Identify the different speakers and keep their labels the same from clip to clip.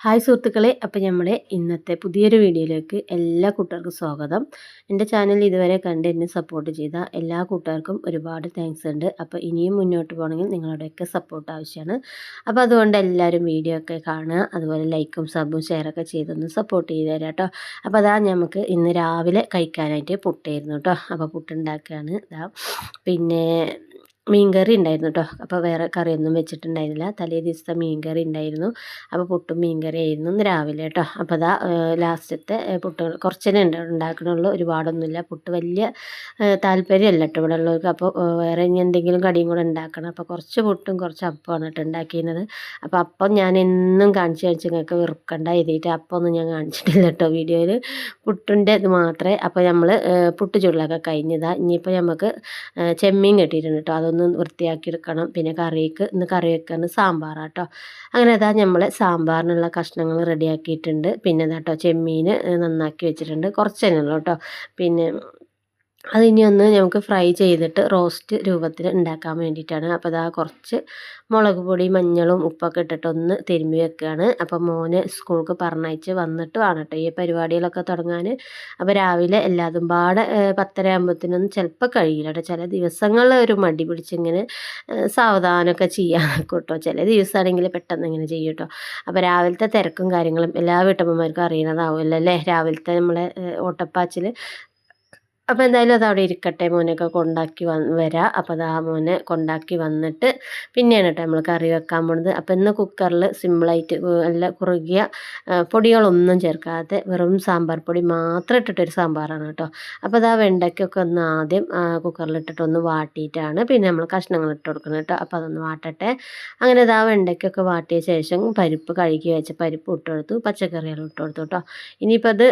Speaker 1: Hi സുഹൃത്തുക്കളെ അപ്പോൾ നമ്മുടെ ഇന്നത്തെ പുതിയൊരു വീഡിയോയിലേക്ക് എല്ലാ കൂട്ടുകാർക്കും സ്വാഗതം. എന്റെ ചാനൽ ഇതുവരെ കണ്ട് എന്നെ സപ്പോർട്ട് ചെയ്ത എല്ലാ കൂട്ടുകാർക്കും ഒരുപാട് താങ്ക്സ് ഉണ്ട്. അപ്പോൾ ഇനിയും മുന്നോട്ട് പോകണമെങ്കിൽ നിങ്ങളുടെയൊക്കെ സപ്പോർട്ട് ആവശ്യമാണ്. അപ്പോൾ അതുകൊണ്ട് എല്ലാവരും വീഡിയോ ഒക്കെ കാണുക അതുപോലെ ലൈക്കും സബും ഷെയറൊക്കെ ചെയ്തൊന്ന് സപ്പോർട്ട് ചെയ്ത് തരാം കേട്ടോ. അപ്പോൾ അതാ നമുക്ക് ഇന്ന് രാവിലെ കഴിക്കാനായിട്ട് പുട്ടായിരുന്നു കേട്ടോ. അപ്പോൾ പുട്ടുണ്ടാക്കുകയാണ് ഇതാ പിന്നെ മീൻ കറി ഉണ്ടായിരുന്നു കേട്ടോ അപ്പോൾ വേറെ കറിയൊന്നും വെച്ചിട്ടുണ്ടായിരുന്നില്ല. തലേ ദിവസത്തെ മീൻ കറി ഉണ്ടായിരുന്നു. അപ്പോൾ പുട്ടും മീൻ കറി ആയിരുന്നു ഇന്ന് രാവിലെ കേട്ടോ അപ്പോൾ അതാ ലാസ്റ്റത്തെ പുട്ട് കുറച്ചേ ഉണ്ട് ഉണ്ടാക്കണുള്ളൂ. ഒരുപാടൊന്നുമില്ല. പുട്ട് വലിയ താല്പര്യമല്ല കേട്ടോ ഇവിടെ ഉള്ളവർക്ക്. അപ്പോൾ വേറെ ഇനി എന്തെങ്കിലും കടിയും കൂടെ ഉണ്ടാക്കണം. അപ്പോൾ കുറച്ച് പുട്ടും കുറച്ച് അപ്പമാണ് കേട്ടോ ഉണ്ടാക്കിയിരുന്നത്. അപ്പോൾ അപ്പം ഞാൻ എന്നും കാണിച്ച് കാണിച്ച് നിങ്ങൾക്ക് വെറുക്കണ്ട എഴുതിയിട്ട് ഒന്നും ഞാൻ കാണിച്ചിട്ടില്ല കേട്ടോ വീഡിയോയിൽ. പുട്ടിന്റെ ഇത് മാത്രമേ. അപ്പോൾ നമ്മൾ പുട്ട് ചുള്ളൊക്കെ കഴിഞ്ഞതാണ് ഇനിയിപ്പോൾ നമുക്ക് ചെമ്മീൻ കെട്ടിയിട്ടുണ്ട് കേട്ടോ അതൊന്ന് ഒന്ന് വൃത്തിയാക്കി എടുക്കണം പിന്നെ കറിക്ക് ഇന്ന് കറി വെക്കുന്നത് സാമ്പാറാട്ടോ. അങ്ങനെ അതാ നമ്മൾ സാമ്പാറിനുള്ള കഷ്ണങ്ങൾ റെഡിയാക്കിയിട്ടുണ്ട്. പിന്നെ കേട്ടോ ചെമ്മീൻ നന്നാക്കി വെച്ചിട്ടുണ്ട്. കുറച്ച് തന്നെ ഉള്ളൂ കേട്ടോ പിന്നെ അതിനി ഒന്ന് നമുക്ക് ഫ്രൈ ചെയ്തിട്ട് റോസ്റ്റ് രൂപത്തിൽ ഉണ്ടാക്കാൻ വേണ്ടിയിട്ടാണ് അപ്പോൾ അതാ കുറച്ച് മുളക് പൊടി മഞ്ഞളും ഉപ്പൊക്കെ ഇട്ടിട്ട് ഒന്ന് തിരുമ്പി വെക്കുകയാണ് അപ്പോൾ മോന് സ്കൂൾക്ക് പറഞ്ഞയച്ച് വന്നിട്ട് വേണം കേട്ടോ ഈ പരിപാടികളൊക്കെ തുടങ്ങാൻ അപ്പോൾ രാവിലെ എല്ലാതും പാടെ പത്തര ആകുമ്പോഴത്തേനൊന്നും ചിലപ്പോൾ കഴിയില്ല ചില ദിവസങ്ങളിൽ ഒരു മടി പിടിച്ചിങ്ങനെ സാവധാനമൊക്കെ ചെയ്യാൻ കേട്ടോ ചില ദിവസമാണെങ്കിൽ പെട്ടെന്ന് ഇങ്ങനെ ചെയ്യും കേട്ടോ അപ്പോൾ രാവിലത്തെ തിരക്കും കാര്യങ്ങളും എല്ലാ വീട്ടമ്മമാർക്കും അറിയണതാവുമല്ലോ അല്ലേ? രാവിലത്തെ നമ്മളെ ഓട്ടപ്പാച്ചിൽ അപ്പോൾ എന്തായാലും അത് അവിടെ ഇരിക്കട്ടെ. മോനൊക്കെ കൊണ്ടാക്കി വന്ന് വരാം. അപ്പോൾ അത് ആ മോനെ കൊണ്ടാക്കി വന്നിട്ട് പിന്നെയാണ് കേട്ടോ നമ്മൾ കറി വെക്കാൻ പോണത്. അപ്പോൾ ഇന്ന് കുക്കറിൽ സിമ്പിളായിട്ട് നല്ല കുറുകിയ പൊടികളൊന്നും ചേർക്കാതെ വെറും സാമ്പാർ പൊടി മാത്രം ഇട്ടിട്ടൊരു സാമ്പാറാണ് കേട്ടോ അപ്പോൾ അത് ആ വെണ്ടയ്ക്കൊക്കെ ഒന്ന് ആദ്യം കുക്കറിലിട്ടിട്ട് ഒന്ന് വാട്ടിയിട്ടാണ് പിന്നെ നമ്മൾ കഷ്ണങ്ങൾ ഇട്ട് കൊടുക്കുന്നത് കേട്ടോ അപ്പോൾ അതൊന്ന് വാട്ടട്ടെ. അങ്ങനെ അത് ആ വെണ്ടയ്ക്കൊക്കെ വാട്ടിയ ശേഷം പരിപ്പ് കഴുകി വെച്ച പരിപ്പ് ഇട്ട് കൊടുത്തു. പച്ചക്കറികൾ ഇട്ട് കൊടുത്തു കേട്ടോ ഇനിയിപ്പോൾ അത്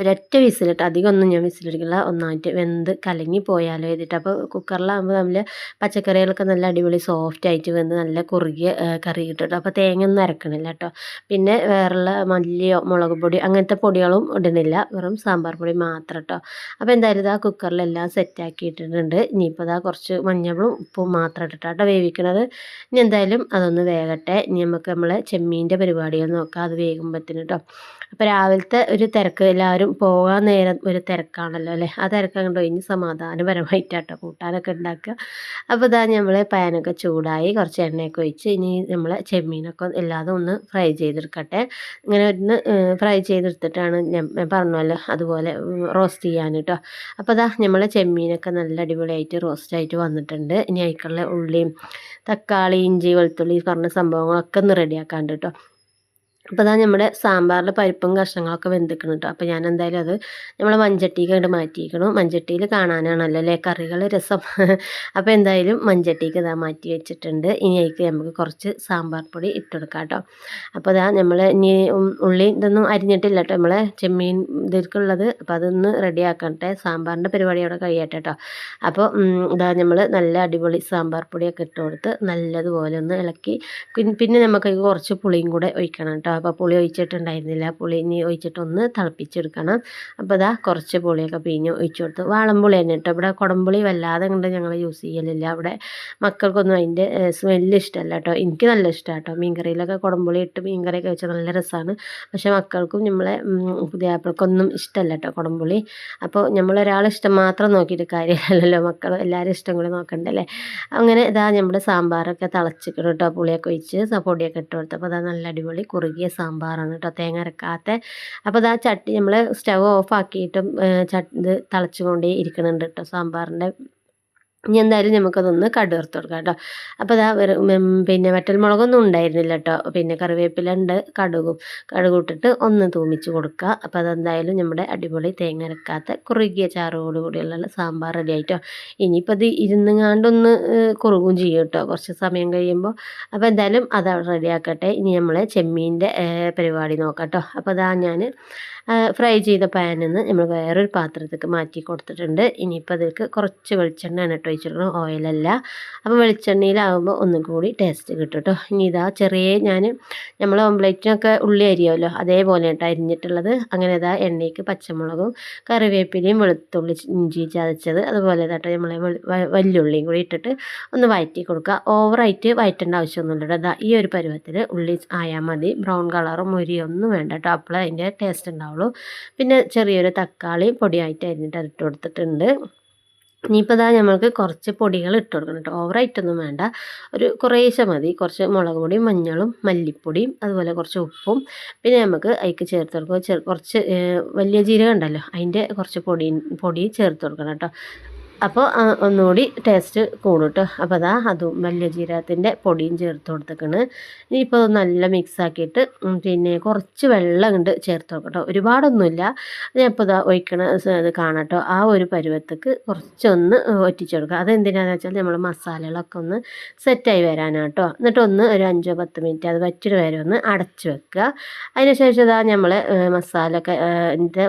Speaker 1: ഒരൊറ്റ വിസിലിട്ട് അധികമൊന്നും ഞാൻ വിസിലടിക്കില്ല. ഒന്നായിട്ട് വെന്ത് കലങ്ങി പോയാലോ ചെയ്തിട്ട്. അപ്പോൾ കുക്കറിലാകുമ്പോൾ നമ്മൾ പച്ചക്കറികളൊക്കെ നല്ല അടിപൊളി സോഫ്റ്റ് ആയിട്ട് വെന്ത് നല്ല കുറുകിയ കറി കിട്ടും. അപ്പോൾ തേങ്ങ ഒന്നും അരക്കണില്ല കേട്ടോ പിന്നെ വേറെയുള്ള മല്ലിയോ മുളക് പൊടി അങ്ങനത്തെ പൊടികളും ഇടുന്നില്ല. വെറും സാമ്പാർ പൊടി മാത്രം കേട്ടോ അപ്പോൾ എന്തായാലും ഇതാ കുക്കറിലെല്ലാം സെറ്റാക്കി ഇട്ടിട്ടുണ്ട്. ഇനിയിപ്പോൾ ഇതാ കുറച്ച് മഞ്ഞളും ഉപ്പും മാത്രം ഇട്ടിട്ടാട്ടോ വേവിക്കണത്. ഇനി എന്തായാലും അതൊന്ന് വേകട്ടെ. ഇനി നമുക്ക് നമ്മളെ ചെമ്മീന്റെ പരിപാടികൾ നോക്കാം. അത് വേകുമ്പോഴത്തേന് കേട്ടോ അപ്പോൾ രാവിലത്തെ ഒരു തിരക്ക് എല്ലാവരും പോകാൻ നേരം ഒരു തിരക്കാണല്ലോ അല്ലേ? ആ തിരക്ക് അങ്ങോട്ട് കഴിഞ്ഞ് സമാധാനപരമായിട്ടാട്ടോ കൂട്ടാനൊക്കെ ഉണ്ടാക്കുക. അപ്പോൾ ഇതാ നമ്മൾ പാനൊക്കെ ചൂടായി കുറച്ച് എണ്ണയൊക്കെ ഒഴിച്ച് ഇനി നമ്മൾ ചെമ്മീനൊക്കെ എല്ലാതും ഒന്ന് ഫ്രൈ ചെയ്തെടുക്കട്ടെ. ഇങ്ങനെ ഒന്ന് ഫ്രൈ ചെയ്തെടുത്തിട്ടാണ് ഞാൻ പറഞ്ഞല്ലോ അതുപോലെ റോസ്റ്റ് ചെയ്യാൻ കേട്ടോ അപ്പോൾ ഇതാ നമ്മൾ ചെമ്മീനൊക്കെ നല്ല അടിപൊളിയായിട്ട് റോസ്റ്റ് ആയിട്ട് വന്നിട്ടുണ്ട്. ഇനി അതിക്കുള്ള ഉള്ളിയും തക്കാളി ഇഞ്ചി വെളുത്തുള്ളി പറഞ്ഞ സംഭവങ്ങളൊക്കെ ഒന്ന് റെഡിയാക്കാണ്ട് കേട്ടോ അപ്പോൾ അതാ നമ്മുടെ സാമ്പാറിൽ പരിപ്പും കഷ്ണങ്ങളൊക്കെ വെന്തിക്കണം കേട്ടോ അപ്പോൾ ഞാൻ എന്തായാലും അത് നമ്മൾ മഞ്ചട്ടിക്ക് അങ്ങോട്ട് മാറ്റിയിരിക്കണം മഞ്ചട്ടിയിൽ കാണാനാണല്ലോ അല്ലേ കറികൾ രസം. അപ്പോൾ എന്തായാലും മഞ്ചട്ടിക്ക് ഇതാ മാറ്റി വെച്ചിട്ടുണ്ട്. ഇനി അതിക്ക് നമുക്ക് കുറച്ച് സാമ്പാർ പൊടി ഇട്ടെടുക്കാം കേട്ടോ അപ്പോൾ അതാ നമ്മൾ ഇനി ഉള്ളി ഇതൊന്നും അരിഞ്ഞിട്ടില്ല കേട്ടോ നമ്മളെ ചെമ്മീൻ ഇതിൽക്കുള്ളത് അപ്പോൾ അതൊന്ന് റെഡി ആക്കട്ടെ സാമ്പാറിന്റെ പരിപാടി അവിടെ കഴിയട്ടെ കേട്ടോ അപ്പോൾ ഇതാ നമ്മൾ നല്ല അടിപൊളി സാമ്പാർ പൊടിയൊക്കെ ഇട്ട് കൊടുത്ത് നല്ലതുപോലെ ഒന്ന് ഇളക്കി പിന്നെ നമുക്ക് കുറച്ച് പുളിയും കൂടെ ഒഴിക്കണം കേട്ടോ അപ്പോൾ പുളി ഒഴിച്ചിട്ടുണ്ടായിരുന്നില്ല. പുളി ഇനി ഒഴിച്ചിട്ടൊന്ന് തിളപ്പിച്ചെടുക്കണം. അപ്പോൾ ഇതാ കുറച്ച് പുളിയൊക്കെ പിഴിഞ്ഞ് ഒഴിച്ചു കൊടുത്തു. വാളംപുളി തന്നെ കേട്ടോ. ഇവിടെ കുടംപുളി വല്ലാതെ കണ്ട് ഞങ്ങൾ യൂസ് ചെയ്യലില്ല. അവിടെ മക്കൾക്കൊന്നും അതിന്റെ സ്മെല്ല് ഇഷ്ടമല്ല കേട്ടോ. എനിക്ക് നല്ല ഇഷ്ടമാണ് കേട്ടോ. മീൻകറിയിലൊക്കെ കുടംപുളി ഇട്ട് മീൻകറിയൊക്കെ വെച്ചാൽ നല്ല രസമാണ് പക്ഷേ മക്കൾക്കും നമ്മളെ പുതിയാപ്പിൾക്കൊന്നും ഇഷ്ടമല്ല കേട്ടോ കുടംപുളി അപ്പോൾ നമ്മളൊരാളെ ഇഷ്ടം മാത്രം നോക്കിയിട്ട് കാര്യമല്ലല്ലോ. മക്കൾ എല്ലാവരും ഇഷ്ടം കൂടെ നോക്കണ്ടല്ലേ? അങ്ങനെ ഇതാ നമ്മുടെ സാമ്പാറൊക്കെ തിളച്ചിക്കണം കേട്ടോ പുളിയൊക്കെ ഒഴിച്ച് പൊടിയൊക്കെ ഇട്ട് കൊടുത്തു അപ്പോൾ അതാ നല്ല അടിപൊളി കുറുകിയ സാമ്പാറാണ് കേട്ടോ തേങ്ങ അരക്കാത്ത അപ്പോൾ ആ ചട്ടി നമ്മൾ സ്റ്റവ് ഓഫ് ആക്കിയിട്ടും ചട്ടി ഇത് തിളച്ചുകൊണ്ടേ ഇരിക്കുന്നുണ്ട് കേട്ടോ സാമ്പാറിന്റെ ഇനി എന്തായാലും നമുക്കതൊന്ന് കടുകർത്ത് കൊടുക്കാം കേട്ടോ. അപ്പോൾ അതാ പിന്നെ വറ്റൽമുളകൊന്നും ഉണ്ടായിരുന്നില്ല കേട്ടോ. പിന്നെ കറിവേപ്പില ഉണ്ട് കടുകും കടുക് ഇട്ടിട്ട് ഒന്ന് തൂമിച്ച് കൊടുക്കുക. അപ്പോൾ അതെന്തായാലും നമ്മുടെ അടിപൊളി തേങ്ങ അരക്കാത്ത കുറുകിയ ചാറോടുകൂടിയുള്ള സാമ്പാർ റെഡി ആയിട്ടോ. ഇനിയിപ്പോൾ അത് ഇരുന്നുങ്ങാണ്ടൊന്ന് കുറുകും ചെയ്യും കേട്ടോ. കുറച്ച് സമയം കഴിയുമ്പോൾ. അപ്പോൾ എന്തായാലും അത് റെഡിയാക്കട്ടെ ഇനി നമ്മൾ ചെമ്മീന്റെ പരിപാടി നോക്കാം കേട്ടോ. അപ്പോൾ അതാ ഞാൻ ഫ്രൈ ചെയ്ത പാനിൽ നിന്ന് നമ്മൾ വേറൊരു പാത്രത്തേക്ക് മാറ്റി കൊടുത്തിട്ടുണ്ട്. ഇനിയിപ്പോൾ അതിലേക്ക് കുറച്ച് വെളിച്ചെണ്ണയാണ് കേട്ടോ ഒഴിച്ചെടുക്കണം ഓയിലല്ല അപ്പോൾ വെളിച്ചെണ്ണയിലാകുമ്പോൾ ഒന്നും കൂടി ടേസ്റ്റ് കിട്ടും കേട്ടോ ഇനി ഇതാ ചെറിയ ഞാൻ നമ്മൾ ഓംപ്ലേറ്റിനൊക്കെ ഉള്ളി അരിയാമല്ലോ അതേപോലെ കേട്ടോ അരിഞ്ഞിട്ടുള്ളത്. അങ്ങനെ ഇതാ എണ്ണയ്ക്ക് പച്ചമുളകും കറിവേപ്പിലയും വെളുത്തുള്ളി ഇഞ്ചി ചതച്ചത്. അതുപോലെ കേട്ടോ നമ്മളെ വല്യുള്ളിയും കൂടി ഇട്ടിട്ട് ഒന്ന് വഴറ്റി കൊടുക്കുക ഓവറായിട്ട് വഴറ്റേണ്ട ആവശ്യമൊന്നുമില്ല കേട്ടോ ഈ ഒരു പരുവത്തിൽ ഉള്ളി ആയാൽ മതി. ബ്രൗൺ കളറും മുരിയൊന്നും വേണ്ട കേട്ടോ അപ്പോൾ അതിന്റെ ടേസ്റ്റ് ഉണ്ടാവുള്ളൂ. പിന്നെ ചെറിയൊരു തക്കാളി പൊടിയായിട്ട് അരിഞ്ഞിട്ട് അതിട്ട് കൊടുത്തിട്ടുണ്ട്. ഇനിയിപ്പോൾ ഇതാ നമ്മൾക്ക് കുറച്ച് പൊടികൾ ഇട്ട് കൊടുക്കണം കേട്ടോ. ഓവറായിട്ടൊന്നും വേണ്ട. ഒരു കുറേശ്ശെ മതി. കുറച്ച് മുളക് പൊടിയും മഞ്ഞളും മല്ലിപ്പൊടിയും അതുപോലെ കുറച്ച് ഉപ്പും. പിന്നെ നമുക്ക് അതിക്ക് ചേർത്ത് കൊടുക്കുക കുറച്ച് വലിയ ജീരകം ഉണ്ടല്ലോ. അതിന്റെ കുറച്ച് പൊടി പൊടി ചേർത്ത് കൊടുക്കണം കേട്ടോ. അപ്പോൾ ഒന്നുകൂടി ടേസ്റ്റ് കൂടും കേട്ടോ അപ്പോൾ അതാ അതും വലിയ ജീരകത്തിന്റെ പൊടിയും ചേർത്ത് കൊടുത്തേക്കണ്. ഇനിയിപ്പോൾ നല്ല മിക്സ് ആക്കിയിട്ട് പിന്നെ കുറച്ച് വെള്ളം കൊണ്ട് ചേർത്ത് നോക്കട്ടോ ഒരുപാടൊന്നുമില്ല. ഞാൻ ഇപ്പോൾ ഇതാ ഒഴിക്കണ ഇത് കാണട്ടോ ആ ഒരു പരുവത്തേക്ക് കുറച്ചൊന്ന് ഒറ്റിച്ചെടുക്കുക. അതെന്തിനാണെന്ന് വെച്ചാൽ നമ്മൾ മസാലകളൊക്കെ ഒന്ന് സെറ്റായി വരാനാട്ടോ എന്നിട്ട് ഒന്ന് ഒരു അഞ്ചോ പത്ത് മിനിറ്റ് അത് വറ്റിട്ട് വരെ ഒന്ന് അടച്ച് വെക്കുക. അതിനുശേഷം ഇതാ നമ്മൾ മസാലയൊക്കെ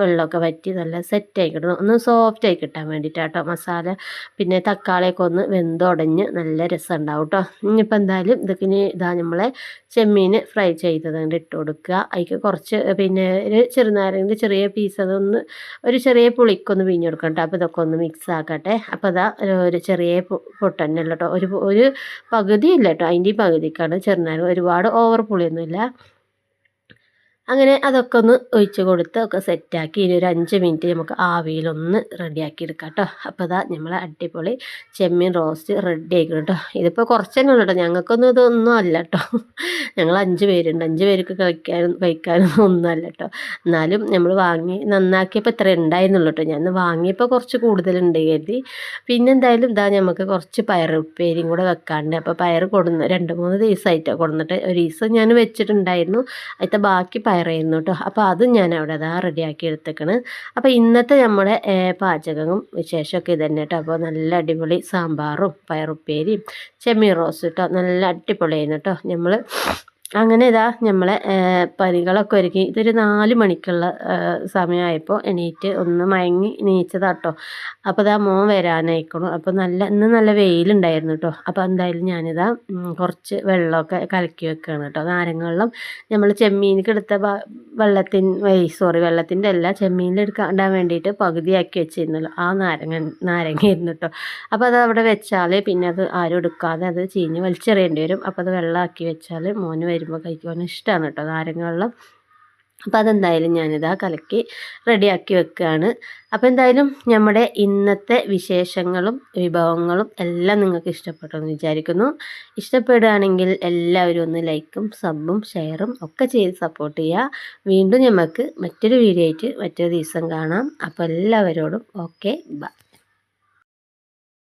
Speaker 1: വെള്ളമൊക്കെ വറ്റി നല്ല സെറ്റായി കിട്ടണം. ഒന്ന് സോഫ്റ്റ് ആയി കിട്ടാൻ വേണ്ടിയിട്ടാട്ടോ മസാല മസാല പിന്നെ തക്കാളിയൊക്കെ ഒന്ന് വെന്തുടഞ്ഞ് നല്ല രസം ഉണ്ടാവും കേട്ടോ ഇനിയിപ്പോൾ എന്തായാലും ഇതൊക്കെ ഇനി ഇതാ നമ്മളെ ചെമ്മീൻ ഫ്രൈ ചെയ്തതുകൊണ്ട് ഇട്ട് കൊടുക്കുക. അതിക്ക് കുറച്ച് പിന്നെ ഒരു ചെറുനാരങ്ങന്റെ ചെറിയ പീസ് അതൊന്ന് ഒരു ചെറിയ പുളിക്കൊന്ന് പിഞ്ഞ് കൊടുക്കണം കേട്ടോ അപ്പോൾ ഇതൊക്കെ ഒന്ന് മിക്സ് ആക്കട്ടെ. അപ്പോൾ അതാ ഒരു ചെറിയ പൊട്ടന്നെ കേട്ടോ ഒരു ഒരു പകുതി ഇല്ല കേട്ടോ അതിന്റെ പകുതിക്കാണ് ചെറുനാരങ്ങ ഒരുപാട് ഓവർ പുളിയൊന്നുമില്ല. അങ്ങനെ അതൊക്കെ ഒന്ന് ഒഴിച്ച് കൊടുത്ത് ഒക്കെ സെറ്റാക്കി. ഇനി ഒരു അഞ്ച് മിനിറ്റ് നമുക്ക് ആവിയിലൊന്ന് റെഡിയാക്കി എടുക്കാം കേട്ടോ. അപ്പോൾ അതാ നമ്മൾ അടിപൊളി ചെമ്മീൻ റോസ്റ്റ് റെഡി ആയിക്കണം കേട്ടോ. ഇതിപ്പോൾ കുറച്ച് തന്നെ കേട്ടോ. ഞങ്ങൾക്കൊന്നും ഇതൊന്നും അല്ല കേട്ടോ. ഞങ്ങൾ അഞ്ച് പേരുണ്ട്. അഞ്ച് പേർക്ക് കഴിക്കാനും കഴിക്കാനും ഒന്നും അല്ല കേട്ടോ. എന്നാലും നമ്മൾ വാങ്ങി നന്നാക്കിയപ്പോൾ ഇത്ര ഉണ്ടായിരുന്നുള്ളൂ കേട്ടോ. ഞാൻ വാങ്ങിയപ്പോൾ കുറച്ച് കൂടുതലുണ്ട് കരുതി. പിന്നെ എന്തായാലും ഇതാ നമുക്ക് കുറച്ച് പയർ ഉപ്പേരിയും കൂടെ വെക്കാണ്ട് അപ്പോൾ പയർ കൊടുന്ന് രണ്ട് മൂന്ന് ദിവസമായിട്ടോ കൊടുന്നിട്ട്. ഒരു ദിവസം ഞാൻ വെച്ചിട്ടുണ്ടായിരുന്നു. അതിന്റെ ബാക്കി പയറായിരുന്നു കേട്ടോ അപ്പോൾ അതും ഞാൻ അവിടെ അതാ റെഡിയാക്കി എടുത്തേക്കണ്. അപ്പോൾ ഇന്നത്തെ നമ്മുടെ പാചകവും വിശേഷമൊക്കെ ഇത് തന്നെ കേട്ടോ അപ്പോൾ നല്ല അടിപൊളി സാമ്പാറും പയറുപ്പേരിയും ചെമ്മീൻ റോസ് കേട്ടോ നല്ല അടിപൊളിയായിരുന്നു കേട്ടോ നമ്മൾ അങ്ങനെ ഇതാ നമ്മളെ പനികളൊക്കെ ഒരുക്കി ഇതൊരു നാല് മണിക്കുള്ള സമയമായപ്പോൾ എണീറ്റ് ഒന്ന് മയങ്ങി നീച്ചതാട്ടോ. അപ്പോൾ ഇതാ മോൻ വരാനായിക്കണു. അപ്പോൾ നല്ല ഇന്ന് നല്ല വെയിലുണ്ടായിരുന്നു കേട്ടോ അപ്പോൾ എന്തായാലും ഞാനിതാ കുറച്ച് വെള്ളമൊക്കെ കലക്കി വെക്കുകയാണ് കേട്ടോ നാരങ്ങ വെള്ളം നമ്മൾ ചെമ്മീനിക്ക് എടുത്ത വെള്ളത്തിൻ സോറി വെള്ളത്തിന്റെ അല്ല ചെമ്മീനിൽ എടുക്കാൻ വേണ്ടിയിട്ട് പകുതിയാക്കി വെച്ചിരുന്നല്ലോ. ആ നാരങ്ങ നാരങ്ങയായിരുന്നു കേട്ടോ അപ്പോൾ അത് അവിടെ വെച്ചാൽ പിന്നെ അത് ആരും എടുക്കാതെ അത് ചീഞ്ഞ് വലിച്ചെറിയേണ്ടി വരും. അപ്പോൾ അത് വെള്ളമാക്കി വെച്ചാൽ മോന് വരും. വരുമ്പോൾ കഴിക്കുവാൻ ഇഷ്ടമാണ് കേട്ടോ. നാരങ്ങ വെള്ളം അപ്പം അതെന്തായാലും ഞാനിതാ കലക്കി റെഡിയാക്കി വെക്കുകയാണ് അപ്പോൾ എന്തായാലും നമ്മുടെ ഇന്നത്തെ വിശേഷങ്ങളും വിഭവങ്ങളും എല്ലാം നിങ്ങൾക്ക് ഇഷ്ടപ്പെട്ടു എന്ന് വിചാരിക്കുന്നു. ഇഷ്ടപ്പെടുകയാണെങ്കിൽ എല്ലാവരും ഒന്ന് ലൈക്കും സബും ഷെയറും ഒക്കെ ചെയ്ത് സപ്പോർട്ട് ചെയ്യുക. വീണ്ടും നമുക്ക് മറ്റൊരു വീഡിയോ ആയിട്ട് മറ്റൊരു ദിവസം കാണാം. അപ്പോൾ എല്ലാവരോടും ഓക്കെ ബൈ.